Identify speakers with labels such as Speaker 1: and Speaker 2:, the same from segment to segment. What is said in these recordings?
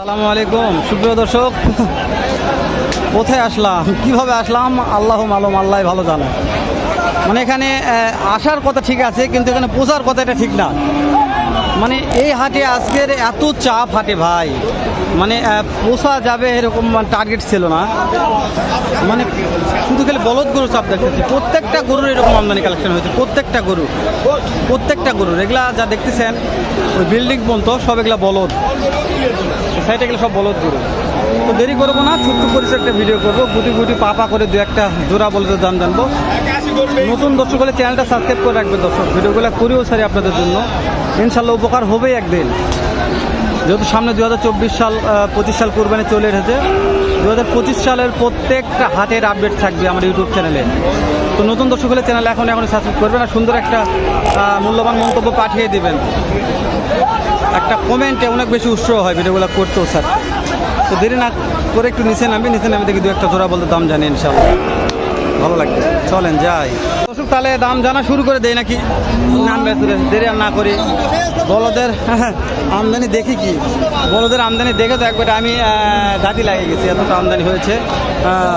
Speaker 1: আসসালামু আলাইকুম। সুপ্রিয় দর্শক, কোথায় আসলাম? কীভাবে আসলাম? আল্লাহ মালুম আল্লাহ ভালো জানে। মানে এখানে আসার কথা ঠিক আছে, কিন্তু এখানে পৌঁছার কথা এটা ঠিক না। মানে এই হাটে আজকের এত চাপ হাটে ভাই। মানে পোষা যাবে এরকম টার্গেট ছিল না। মানে শুধু খালি বলদ গরু চাপ দেখতেছি। প্রত্যেকটা গরুর এরকম আমদানি কালেকশন হয়েছে, প্রত্যেকটা গরু। প্রত্যেকটা গরুর। এগুলা যা দেখতেছেন, ওই বিল্ডিং পর্যন্ত সব এগুলা বলদ। সাইডে গেলে সব বলদ গরু। তো দেরি করব না, ছোট্ট পরিসর একটা ভিডিও করব। গুটি গুটি পা পা করে দু একটা জোড়া বলদের দাম জানব। নতুন দর্শক হলে চ্যানেলটা সাবস্ক্রাইব করে রাখবেন দর্শক। ভিডিওগুলো করিও সারি আপনাদের জন্য। ইনশাল্লাহ উপকার হবেই একদিন। যেহেতু সামনে দু হাজার চব্বিশ সাল পঁচিশ সাল কোরবানি চলে এসেছে। দু হাজার পঁচিশ সালের প্রত্যেকটা হাতের আপডেট থাকবে আমার ইউটিউব চ্যানেলে তো নতুন দর্শক হলে চ্যানেল এখন এখন সাবস্ক্রাইব করবেন আর সুন্দর একটা মূল্যবান মন্তব্য পাঠিয়ে দিবেন। একটা কমেন্টে অনেক বেশি উৎসাহ হয় ভিডিওগুলো করতেও স্যার তো দেরি না করে একটু নিচে নামবি, নিচে নামে দেখি দু একটা জোড়া বলতে দাম জানি ইনশাল্লাহ ভালো লাগবে চলেন, যাই। দর্শক, তাহলে দাম জানা শুরু করে দেই নাকি? নাম বেতুরে দেরি আর না করি। বলদের, আমদানি দেখি কি? বলদের আমদানি দেখে তো একবার আমি দাঁতি লাগিয়ে গেছি, এতটা আমদানি হয়েছে।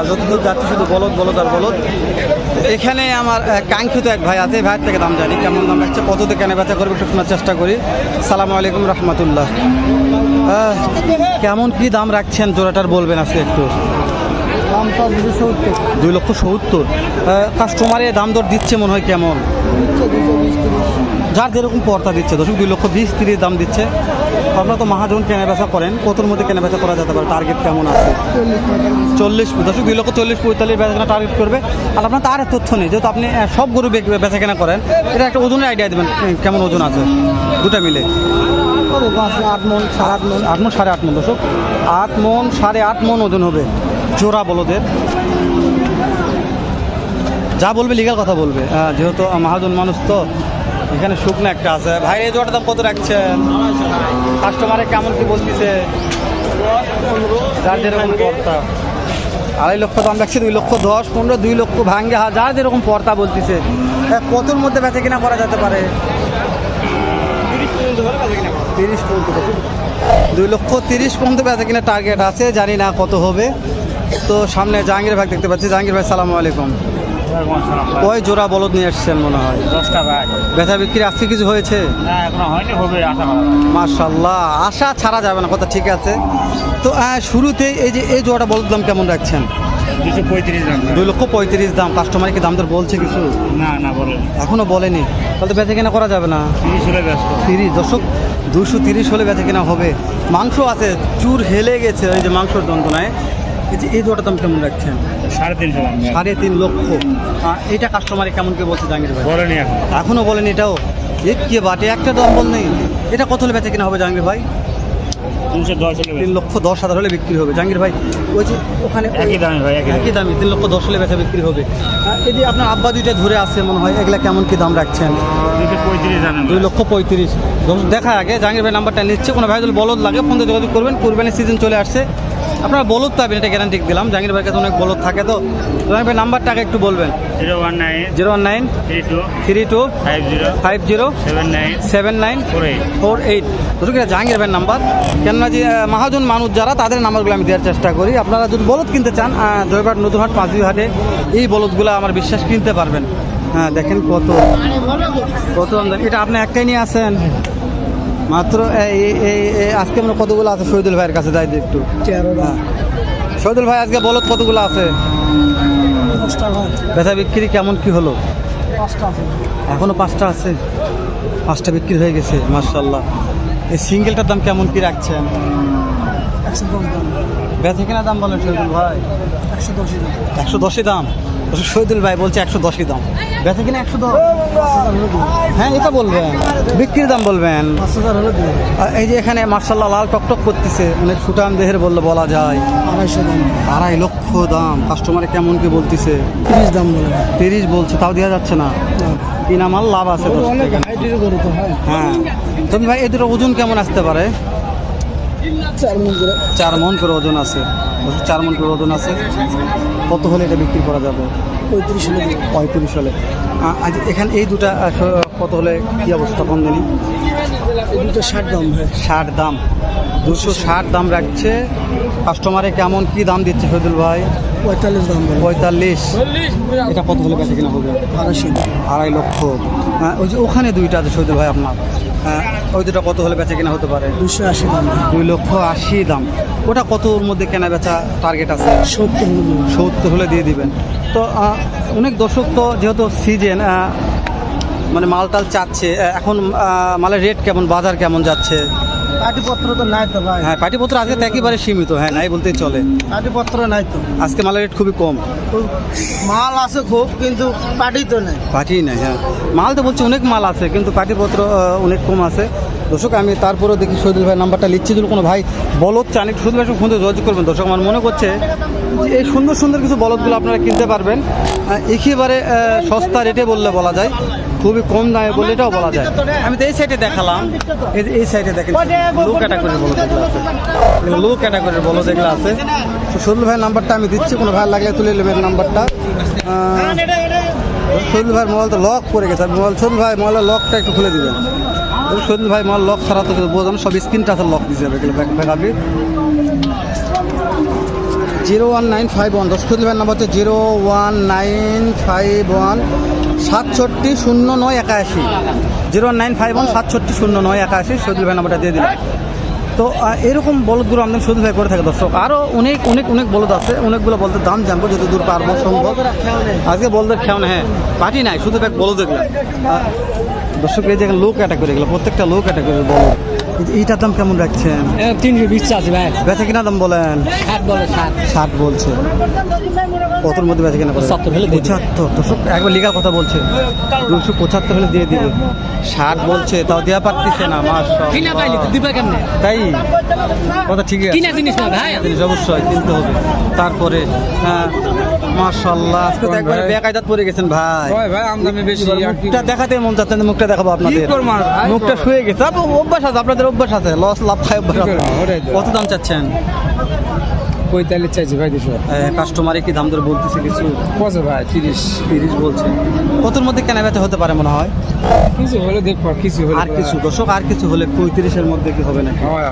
Speaker 1: যতদূর যাচ্ছে শুধু বলদ বলদ আর বলদ। এখানে আমার কাঙ্ক্ষিত এক ভাই আছে ভাইয়ের থেকে দাম জানি, কেমন দাম রাখছে কততে কেনা বেচা করবে একটু শোনার চেষ্টা করি। সালামু আলাইকুম, রহমতুল্লাহ। কেমন কি দাম রাখছেন, জোড়াটার বলবেন আজকে একটু? দুই লক্ষ সত্তর। কাস্টমারে দাম দর দিচ্ছে মনে হয় কেমন? যার যেরকম পর্তা দিচ্ছে দর্শক দুই লক্ষ বিশ তিরিশ দাম দিচ্ছে। আপনারা তো মাহাজন কেনা বেচা করেন কতর মধ্যে কেনা বেচা করা যেতে পারে? টার্গেট কেমন আছে?
Speaker 2: চল্লিশ
Speaker 1: দশক দুই লক্ষ চল্লিশ পঁয়তাল্লিশ বেচা কেনা টার্গেট করবে। আর আপনার তার তথ্য নেই যেহেতু আপনি সব গরু বেচা কেনা করেন এটা একটা ওজনের আইডিয়া দেবেন কেমন ওজন আছে? দুটা মিলে।
Speaker 2: আট মন সাত আট মন।
Speaker 1: আট মন সাড়ে আট মন আট মন সাড়ে আট মন ওজন হবে। জোড়া বলদের। যা বলবে লিগাল কথা বলবে। যেহেতু মাহাজন মানুষ তো এখানে শুকনো একটা আছে। ভাই এই জোড়াটা দাম কত রাখছেন? কাস্টমারে কেমন কি বলতেছে? যার যেরকম পর্তা আড়াই লক্ষ দাম রাখছে দুই লক্ষ দশ পনেরো দুই লক্ষ ভাঙ্গে হা যার যেরকম পর্তা বলতেছে। কতর মধ্যে বেচে কিনা করা যেতে পারে? তিরিশ পর্যন্ত দুই লক্ষ তিরিশ পর্যন্ত বেচা কিনা টার্গেট আছে জানি না কত হবে। তো সামনে জাহাঙ্গীর ভাই দেখতে পাচ্ছি। জাহাঙ্গীর ভাই সালামু আলাইকুম। ওই জোড়া বলদ নিয়ে এসছেন মনে হয়?
Speaker 3: দশটা
Speaker 1: বেচা বিক্রি আজকে কিছু হয়েছে? মার্শাল্লাহ আশা ছাড়া যাবে না কথা ঠিক আছে। তো আহ, শুরুতেই এই যে এই জোড়াটা বলদ দাম কেমন রাখছেন?
Speaker 3: দুশো পঁয়ত্রিশ দাম।
Speaker 1: দুই লক্ষ পঁয়ত্রিশ দাম। কাস্টমার কি দাম দর বলছে কিছু?
Speaker 3: না না বলেন
Speaker 1: এখনও বলেনি। তাহলে বেচা কেনা করা যাবে না।
Speaker 3: তিরিশ হলে ব্যস্ত।
Speaker 1: তিরিশ দশক দুশো তিরিশ হলে বেচা কিনা হবে। মাংস আছে চুর হেলে গেছে ওই যে মাংসর যন্ত্রণায়। এই জোড়া দাম কেমন রাখছেন?
Speaker 3: সাড়ে তিনশো
Speaker 1: সাড়ে তিন লক্ষ। এটা কাস্টমারে কেমন কি বলছে জাহাঙ্গীর ভাই?
Speaker 3: বলেনি এখন।
Speaker 1: এখনও বলেন এটাও। এ কে বাটে একটা দাম বল নেই। এটা কত হলে বেচা কিনা হবে জাহাঙ্গীর ভাই? তিন লক্ষ দশ হাজার হলে বিক্রি হবে। জাহাঙ্গীর ভাই ওই যে ওখানে
Speaker 3: একই দামে ভাই একই দামে।
Speaker 1: তিন লক্ষ দশ হলে বেচা বিক্রি হবে। এই যে আপনার আব্বা দুইটা ধরে আছে মনে হয় এগুলা কেমন কি দাম রাখছেন। দুই লক্ষ পঁয়ত্রিশ। দেখা আগে জাহাঙ্গীর ভাই নাম্বারটা নিচ্ছে কোনো ভাই যদি বলদ লাগে ফোন যোগাযোগ করবেন কুরবানির সিজন চলে আসছে। আপনারা বলদ পাবেন এটা গ্যারান্টি দিলাম। জাহাঙ্গীর ভাইয়ের কাছে অনেক বলদ থাকে তো। জাহাঙ্গীর ভাই নাম্বারটা একটু বলবেন।
Speaker 3: Zero one nine
Speaker 1: zero one nine
Speaker 3: three two
Speaker 1: three two
Speaker 3: five zero
Speaker 1: five zero
Speaker 3: seven nine
Speaker 1: seven nine
Speaker 3: four eight.
Speaker 1: Four eight Jahangir ভাইয়ের নাম্বার কেননা যে মহাজন মানুষ যারা তাদের নাম্বারগুলো আমি দেওয়ার চেষ্টা করি। আপনারা যদি বলদ কিনতে চান জয়ঘাট নতুনহাট পাঁচবি হাটে এই বলদগুলো আমার বিশ্বাস কিনতে পারবেন। হ্যাঁ দেখেন কত। কত আমদানি। এটা আপনি একটাই নিয়ে আসেন? মাত্র আজকে আমরা কতগুলো আছে? শহীদুল ভাইয়ের কাছে যাই একটু। হ্যাঁ। শহীদুল ভাই আজকে বলদ কতগুলো আছে? বেচা বিক্রি কেমন কি হলো?
Speaker 2: পাঁচটা আছে।
Speaker 1: এখনও পাঁচটা আছে? পাঁচটা বিক্রি হয়ে গেছে মার্শাল্লাহ এই সিঙ্গেলটার দাম কেমন কি রাখছেন?
Speaker 2: একশো দশ দাম।
Speaker 1: বেচে কিনা দাম বলেন শহীদুল ভাই।
Speaker 2: একশো দশই দাম।
Speaker 1: একশো দশই দাম? শহীদুল ভাই বলছে একশো দশই দাম। বেচে কিনা একশো দশ? হ্যাঁ এটা বলবেন। বিক্রির দাম বলবেন। এই যে এখানে মার্শাল্লাহ লাল টকটক করতেছে অনেক সুটান দেহের বললে বলা যায়।
Speaker 2: আড়াইশো দাম।
Speaker 1: আড়াই লক্ষ দাম। কাস্টমারে কেমন কি বলতেছে?
Speaker 2: তিরিশ দাম বলে।
Speaker 1: তিরিশ বলছে তাও দেওয়া যাচ্ছে না। কিনা মাল লাভ আছে
Speaker 2: হয়।
Speaker 1: হ্যাঁ। তুমি ভাই এদের ওজন কেমন আসতে পারে?
Speaker 2: চার মন করে।
Speaker 1: মন ওজন আছে। চার মন করে ওজন আছে। কত হলে এটা বিক্রি করা যাবে?
Speaker 2: পঁয়ত্রিশ হলে
Speaker 1: পঁয়ত্রিশ হলে। আজ এখানে এই দুটা কত হলে কি অবস্থা কম জানি
Speaker 2: দুটো ষাট দাম
Speaker 1: ষাট দাম। দুশো ষাট দাম রাখছে। কাস্টমারে কেমন কি দাম দিচ্ছে শহীদুল ভাই?
Speaker 2: পঁয়তাল্লিশ দাম বলে
Speaker 1: পঁয়তাল্লিশ। এটা কত হলে বেঁচে কিনা হবে?
Speaker 2: আড়াইশো।
Speaker 1: আড়াই লক্ষ। হ্যাঁ, ওই যে ওখানে দুইটা আছে শহীদুল ভাই আপনার। হ্যাঁ, ওই দুটা কত হলে বেচা কেনা হতে পারে?
Speaker 2: দুশো আশি দাম।
Speaker 1: দুই লক্ষ আশি দাম। ওটা কত ওর মধ্যে কেনা বেচা টার্গেট আছে?
Speaker 2: সত্তর
Speaker 1: সত্তর হলে দিয়ে দিবেন। তো অনেক দর্শক তো যেহেতু সিজন মানে মাল টাল চাচ্ছে এখন মালের রেট কেমন বাজার কেমন যাচ্ছে?
Speaker 2: পাটিপত্র তো নাই তো ভাই।
Speaker 1: হ্যাঁ পাটিপত্র আজকে তো একেবারে সীমিত। হ্যাঁ নাই বলতেই চলে।
Speaker 2: পাটিপত্র নাই তো।
Speaker 1: আজকে মালের রেট খুবই কম।
Speaker 2: মাল আছে খুব কিন্তু পাটি তো নেই।
Speaker 1: পাটি নাই হ্যাঁ। মাল তো বলছে অনেক মাল আছে কিন্তু পাটিপত্র অনেক কম আছে। দর্শক আমি তারপরেও দেখি শহীদুল ভাই নাম্বারটা লিখছি যদি কোনো ভাই বলদ চান একটু শহীদুল ভাই ফোন যোগাযোগ করবেন। দর্শক আমার মনে করছে যে এই সুন্দর সুন্দর কিছু বলদগুলো আপনারা কিনতে পারবেন। একেবারে সস্তা রেটে বললে বলা যায়। খুবই কম দামে বলে এটাও বলা যায়। আমি তো এই সাইডে দেখালাম। এই এই সাইডে দেখেন। লো ক্যাটাগরির বলো লো ক্যাটাগরির বলো যেগুলো আছে। শহীদুল ভাইয়ের নাম্বারটা আমি দিচ্ছি কোনো ভাই লাগলে তুলে নেবেন নাম্বারটা। আহ, শহীদুল ভাই মোবাইল তো লক পড়ে গেছে। আর মোবাইল শহীদুল ভাই মোবাইলের লকটা একটু খুলে দিবেন। শহীদুল ভাই মোবাইল লক ছাড়া তো বোঝানো সব স্ক্রিন টাচের লক দিতে হবে এগুলো ব্যাকআপি zero one nine five one দশ ভাইয়ের নাম্বার হচ্ছে zero one nine five one সাতষট্টি শূন্য নয় একাশি। Zero one nine five one সাতষট্টি শূন্য নয় একাশি শহীদুল ভাই নাম্বারটা দিয়ে দিলাম তো এরকম বলদগুলো আমাদের শুধু ভাই করে থাকে দর্শক। আরও অনেক অনেক অনেক বলদ আছে অনেকগুলো বলতে দাম জানব যত দূর পারব সম্ভব। আজকে বলদের খেয়াল হ্যাঁ পাটি নাই শুধু ব্যাগ বলদ আহ, দর্শক এই যে অ্যাটাক করে এগুলো প্রত্যেকটা লোক অ্যাটাক করে বলো এইটার দাম কেমন রাখছেন?
Speaker 2: তিনশো বিশ আছে ভাই।
Speaker 1: বেচা কিনা দাম বলেন।
Speaker 2: ষাট বলে ষাট।
Speaker 1: ষাট বলছে। কতর মধ্যে বেচা কিনা
Speaker 2: পঁচাত্তর হলে
Speaker 1: একবার লিগাল কথা বলছে। দুশো পঁচাত্তর হলে দিয়ে দিবে। ষাট বলছে তাও দেওয়া পারতেছে না মাস তাই? কথা ঠিক আছে।
Speaker 2: কিনা জিনিস
Speaker 1: অবশ্যই কিনতে হবে। তারপরে হ্যাঁ আজকে একবারে বেকায়দাত পড়ে গেছেন ভাই।
Speaker 4: ভাই আমদামি বেশি
Speaker 1: মুখটা দেখাতে মন চাচ্ছে না, মুখটা দেখাবো আপনাদের। মুখটা শুয়ে গেছে। অভ্যাস আছে আপনাদের অভ্যাস আছে লস লাভ খাই অভ্যাস আছে।
Speaker 4: তো।
Speaker 1: কত দাম চাচ্ছেন?
Speaker 4: পঁয়তাল্লিশ চাইছি ভাই দুশো।
Speaker 1: কাস্টমারে কি দাম ধরে বলতেছে কিছু?
Speaker 4: কত ভাই? তিরিশ।
Speaker 1: তিরিশ বলছে। কতর মধ্যে কেনা বেচা হতে পারে মনে হয়?
Speaker 4: কিছু হলে দেখব কিছু হলে
Speaker 1: আর কিছু দশক আর কিছু হলে পঁয়ত্রিশের মধ্যে কি হবে না
Speaker 4: হয়, হয়।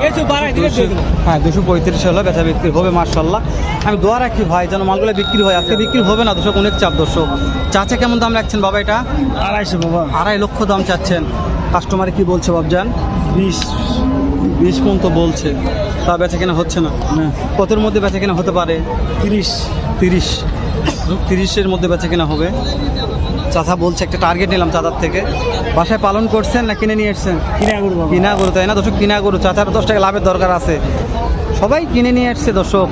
Speaker 1: হ্যাঁ দুশো পঁয়ত্রিশ হলে বেচা বিক্রি হবে মার্শাল্লাহ আমি দোয়া রাখি ভাই যেন মালগুলো বিক্রি হয়। আজকে বিক্রি হবে না দশক অনেক চাপ দর্শক। চাচা কেমন দাম রাখছেন বাবা এটা?
Speaker 2: আড়াইশো বাবা।
Speaker 1: আড়াই লক্ষ দাম চাচ্ছেন। কাস্টমারে কি বলছে বাবজান বিশ বিশ পর্যন্ত বলছে। তা বেচা কেনা হচ্ছে না। কতর মধ্যে বেচা কেনা হতে পারে?
Speaker 2: তিরিশ।
Speaker 1: তিরিশ। তিরিশের মধ্যে বেচা কেনা হবে। চাচা বলছে একটা টার্গেট নিলাম চাচার থেকে। বাসায় পালন করছেন না কিনে নিয়ে এসছেন?
Speaker 2: কিনা গরু
Speaker 1: কিনা গরু তাই না? দর্শক কিনা গরু চাচার দশ টাকা লাভের দরকার আছে। সবাই কিনে নিয়ে এসছে দর্শক।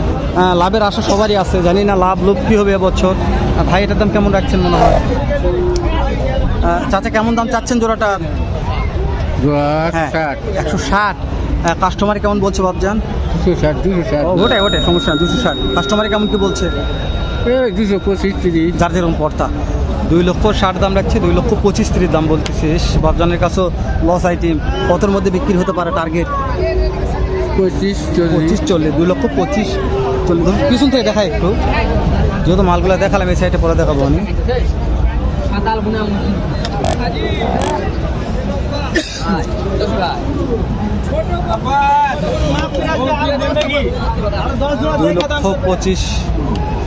Speaker 1: লাভের আশা সবারই আছে। জানি না লাভ লোভ কী হবে এবছর। ভাই এটার দাম কেমন রাখছেন মনে হয়? চাচা কেমন দাম চাচ্ছেন জোড়াটা হ্যাঁ একশো ষাট। কাস্টমার কেমন বলছে বাবজান
Speaker 4: দুশো ষাট দুশো ষাট।
Speaker 1: ওটাই ওটাই সমস্যা না দুশো ষাট। কাস্টমারে কেমন কি বলছে?
Speaker 4: দুশো পঁচিশ তিরিশ।
Speaker 1: যার যেরকম পর্তা দুই লক্ষ ষাট দাম রাখছে দুই লক্ষ পঁচিশ তিরিশ দাম বলতেছিস। বাবজানের কাছেও লস আইটেম কতর মধ্যে বিক্রি হতে পারে টার্গেট
Speaker 4: পঁচিশ
Speaker 1: পঁচিশ চল্লিশ দুই লক্ষ পঁচিশ চল্লিশ। পিছন থেকে দেখাই একটু। যেহেতু মালগুলো দেখালাম এই সাইডে পরে দেখাবো আমি। দুই লক্ষ পঁচিশ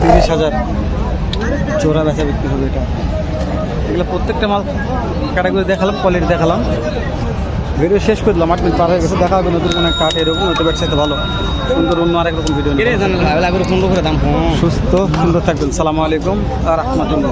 Speaker 1: তিরিশ হাজার চোরা বেচা বিক্রি হবে এটা। এগুলো প্রত্যেকটা মাল ক্যাটাগরি দেখালাম কোয়ালিটি দেখালাম। ভিডিও শেষ করে দিলাম আট মিনিট পার হয়ে গেছে দেখা হবে নতুন কোনো কাঠ এরকম নতুন ব্যবসাতে ভালো। সুন্দর অন্য আরেক রকম ভিডিও সুস্থ সুন্দর থাকবেন। সালামু আলাইকুম আর রহমতুল্লাহ।